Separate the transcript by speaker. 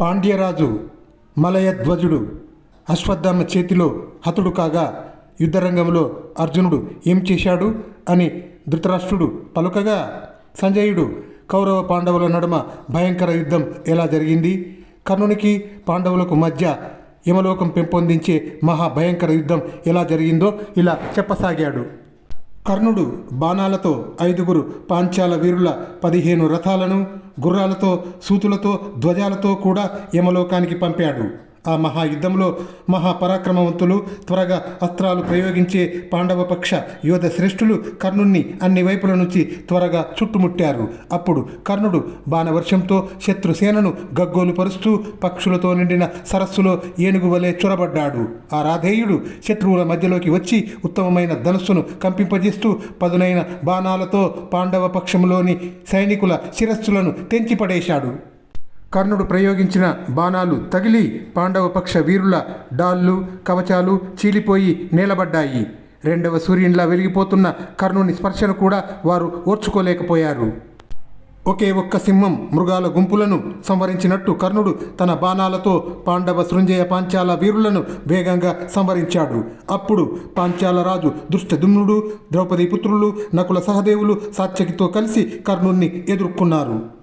Speaker 1: పాండ్యరాజు మలయధ్వజుడు అశ్వత్థామ చేతిలో హతుడు కాగా యుద్ధరంగంలో అర్జునుడు ఏం చేశాడు అని ధృతరాష్ట్రుడు పలుకగా సంజయుడు కౌరవ పాండవుల నడుమ భయంకర యుద్ధం ఎలా జరిగింది? కర్ణునికి పాండవులకు మధ్య యమలోకం పెంపొందించే మహాభయంకర యుద్ధం ఎలా జరిగిందో ఇలా చెప్పసాగాడు. కర్ణుడు బాణాలతో ఐదుగురు పాంచాల వీరుల పదిహేను రథాలను గుర్రాలతో సూతులతో ధ్వజాలతో కూడా యమలోకానికి పంపాడు. ఆ మహాయుద్ధంలో మహాపరాక్రమవంతులు త్వరగా అస్త్రాలు ప్రయోగించే పాండవ పక్ష యోధ శ్రేష్ఠులు కర్ణుణ్ణి అన్ని వైపుల నుంచి త్వరగా చుట్టుముట్టారు. అప్పుడు కర్ణుడు బాణవర్షంతో శత్రుసేనను గగ్గోలు పరుస్తూ పక్షులతో నిండిన సరస్సులో ఏనుగు వలె చొరబడ్డాడు. ఆ రాధేయుడు శత్రువుల మధ్యలోకి వచ్చి ఉత్తమమైన ధనుస్సును కంపింపజేస్తూ పదునైన బాణాలతో పాండవ పక్షంలోని సైనికుల శిరస్సులను తెంచిపడేశాడు. కర్ణుడు ప్రయోగించిన బాణాలు తగిలి పాండవ పక్ష వీరుల డాళ్ళు కవచాలు చీలిపోయి నేలబడ్డాయి. రెండవ సూర్యునిలా వెలిగిపోతున్న కర్ణుని స్పర్శను కూడా వారు ఓర్చుకోలేకపోయారు. ఒకే ఒక్క సింహం మృగాల గుంపులను సంవరించినట్టు కర్ణుడు తన బాణాలతో పాండవ సృంజయ పాంచాల వీరులను వేగంగా సంవరించాడు. అప్పుడు పాంచాల రాజు దుష్టదుమ్నుడు ద్రౌపది పుత్రులు నకుల సహదేవులు సాత్యకితో కలిసి కర్ణుణ్ణి ఎదుర్కొన్నారు.